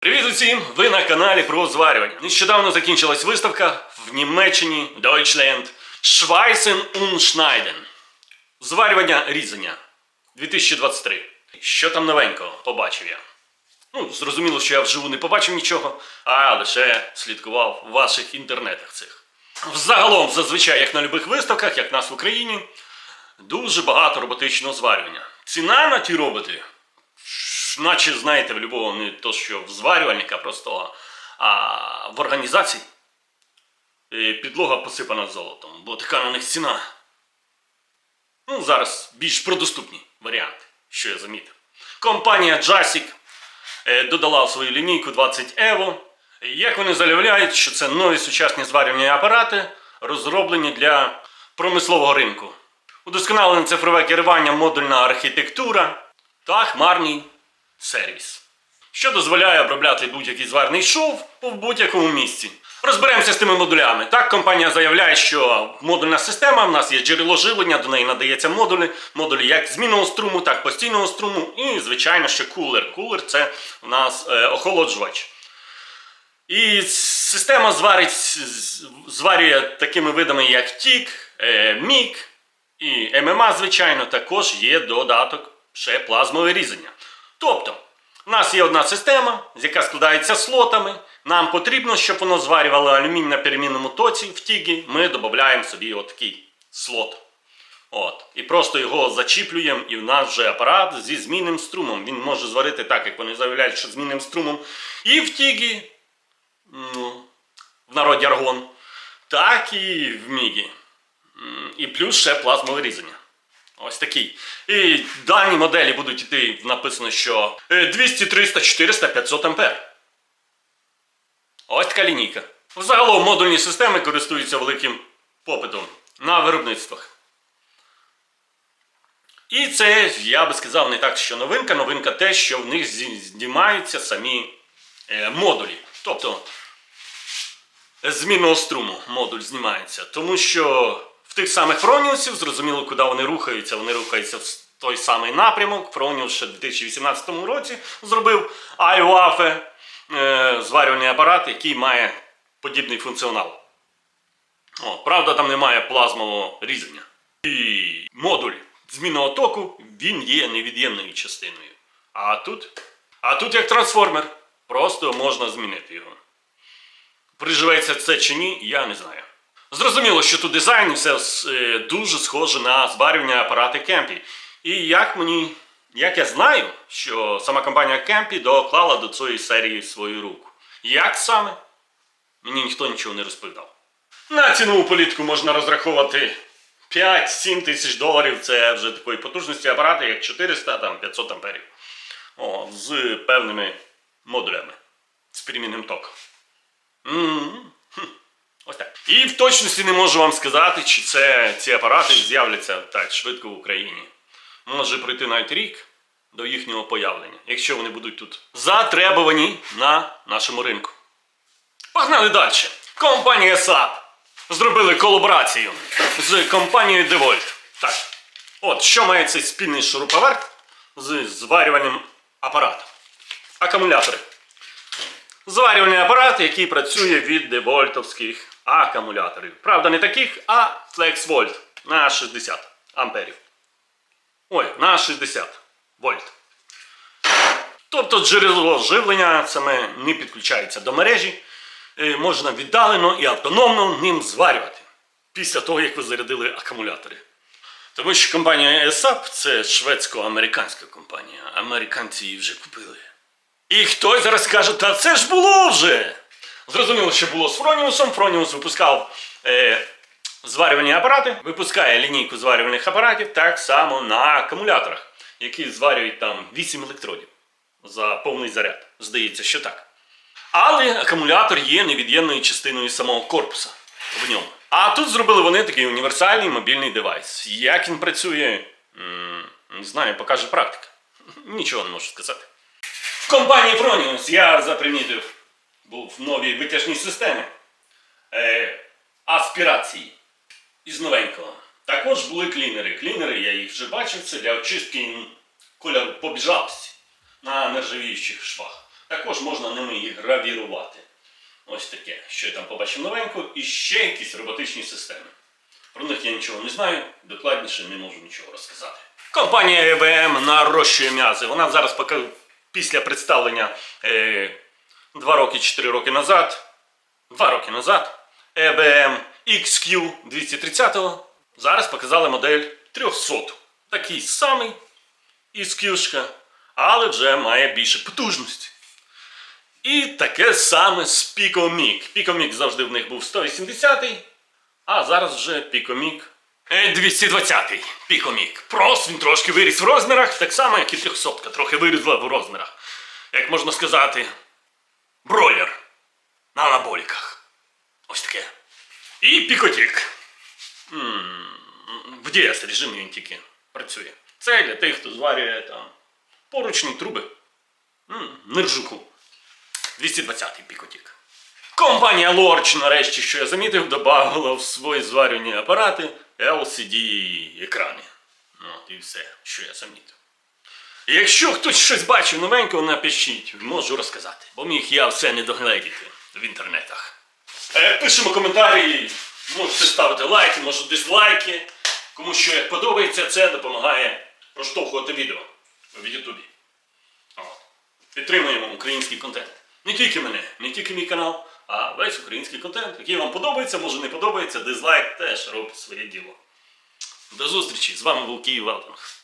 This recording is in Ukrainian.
Привіт усім! Ви на каналі про зварювання. Нещодавно закінчилась виставка в Німеччині Deutschland Schweißen und Schneiden. Зварювання різання 2023. Що там новенького? Побачив я. Ну, зрозуміло, що я вживу не побачив нічого, а лише слідкував в ваших інтернетах цих. Взагалом, зазвичай, як на любих виставках, як нас в Україні, дуже багато роботичного зварювання. Ціна на ті роботи наче знаєте, в любого не то, що в зварювальника простого, а в організації е, підлога посипана золотом, бо така на них ціна. Ну, зараз більш продоступні варіанти, що я замітив. Компанія Jasic е, додала в свою лінійку 20 Evo. Як вони заявляють, що це нові сучасні зварювальні апарати, розроблені для промислового ринку. Удосконалене цифрове керування, модульна архітектура та хмарний сервіс, що дозволяє обробляти будь-який зварний шов в будь-якому місці. Розберемося з тими модулями. Так, компанія заявляє, що модульна система, в нас є джерело живлення, до неї надається модулі, модулі як змінного струму, так і постійного струму, і, звичайно, ще кулер. Кулер це в нас е, охолоджувач. І система зварить, зварює такими видами, як тік, е, мік і ММА, звичайно, також є додаток ще плазмове різання. Тобто, в нас є одна система, яка складається слотами. Нам потрібно, щоб воно зварювало алюмінь на перемінному тоці в тігі, ми додаємо собі отакий слот. От. І просто його зачіплюємо, і в нас вже апарат зі змінним струмом. Він може зварити так, як вони заявляють, що змінним струмом. І в тігі, ну, в народі аргон, так і в мігі. І плюс ще плазмове різання. Ось такий. І дані моделі будуть йти, написано, що е, 200, 300, 400, 500 ампер. Ось така лінійка. Взагалом модульні системи користуються великим попитом на виробництвах. І це, я би сказав, не так, що новинка. Новинка те, що в них знімаються самі е, модулі. Тобто змінного струму модуль знімається. Тому що в тих самих Фроніусів зрозуміло, куди вони рухаються. Вони рухаються в той самий напрямок. Фроніус ще в 2018 році зробив IOAFE, е, зварювальний апарат, який має подібний функціонал. О, правда, там немає плазмового різання. І модуль змінного току він є невід'ємною частиною. А тут, а тут як трансформер, просто можна змінити його. Приживеться це чи ні, я не знаю. Зрозуміло, що тут дизайн і все е, дуже схоже на зварювання апарати Кемпі. І як мені, як я знаю, що сама компанія Кемпі доклала до цієї серії свою руку. Як саме? Мені ніхто нічого не розповідав. На цінову політику можна розраховувати 5-7 тисяч доларів. Це вже такої потужності апарати, як 400, там 500 амперів. О, з певними модулями, з перемінним током. М, хм, Ось так. І в точності не можу вам сказати, чи це ці апарати з'являться так швидко в Україні. Може пройти навіть рік до їхнього появлення, якщо вони будуть тут затребувані на нашому ринку. Погнали далі. Компанія SAP зробили колаборацію з компанією DeWalt. Так. От, що має цей спільний шуруповерт з зварювальним апаратом? Акумулятори. Зварювальний апарат, який працює від девольтовських акумуляторів. Правда, не таких, а FlexVolt на 60 амперів. Ой, на 60 вольт. Тобто джерело живлення саме не підключається до мережі. Е, Можна віддалено і автономно ним зварювати після того, як ви зарядили акумулятори. Тому що компанія ESAP це шведсько-американська компанія. Американці її вже купили. І хтось зараз каже, та це ж було вже. Зрозуміло, що було з Фроніусом. Фроніус випускав е, зварювальні апарати, випускає лінійку зварювальних апаратів так само на акумуляторах, які зварюють там 8 електродів за повний заряд. Здається, що так. Але акумулятор є невід'ємною частиною самого корпуса в ньому. А тут зробили вони такий універсальний мобільний девайс. Як він працює, не знаю, покаже практика. Нічого не можу сказати. В компанії Fronius я запримітив був в новій витяжній системі е, аспірації із новенького. Також були клінери. Клінери, я їх вже бачив, це для очистки кольору побіжалості на нержавіючих швах. Також можна ними і гравірувати. Ось таке, що я там побачив новенько, і ще якісь роботичні системи. Про них я нічого не знаю, докладніше не можу нічого розказати. Компанія EBM нарощує м'язи. Вона зараз поки після представлення е, 2 роки, 4 роки назад, 2 роки назад, EBM XQ 230 зараз показали модель 300. Такий самий XQ, але вже має більше потужності. І таке саме з Picomig. Picomig завжди в них був 180 а зараз вже Picomig е, 220 Picomig. Просто він трошки виріс в розмірах, так само, як і 300 трохи вирізла в розмірах. Як можна сказати, бройлер на анаболіках. Ось таке. І Пікотік. В DS режимі він тільки працює. Це для тих, хто зварює там поручні труби. М, Нержуху. 220-й пікотік. Компанія Lorch, нарешті, що я замітив, додавала в свої зварювальні апарати LCD екрани. Ну, і все, що я замітив. Якщо хтось щось бачив новенького, напишіть, можу розказати, бо міг я все не догледіти в інтернетах. Е, Пишемо коментарі, можете ставити лайки, може дизлайки. Кому що як подобається, це допомагає проштовхувати відео в Ютубі. Підтримуємо український контент. Не тільки мене, не тільки мій канал, а весь український контент, який вам подобається, може не подобається, дизлайк теж робить своє діло. До зустрічі! З вами був Київ Велтинг.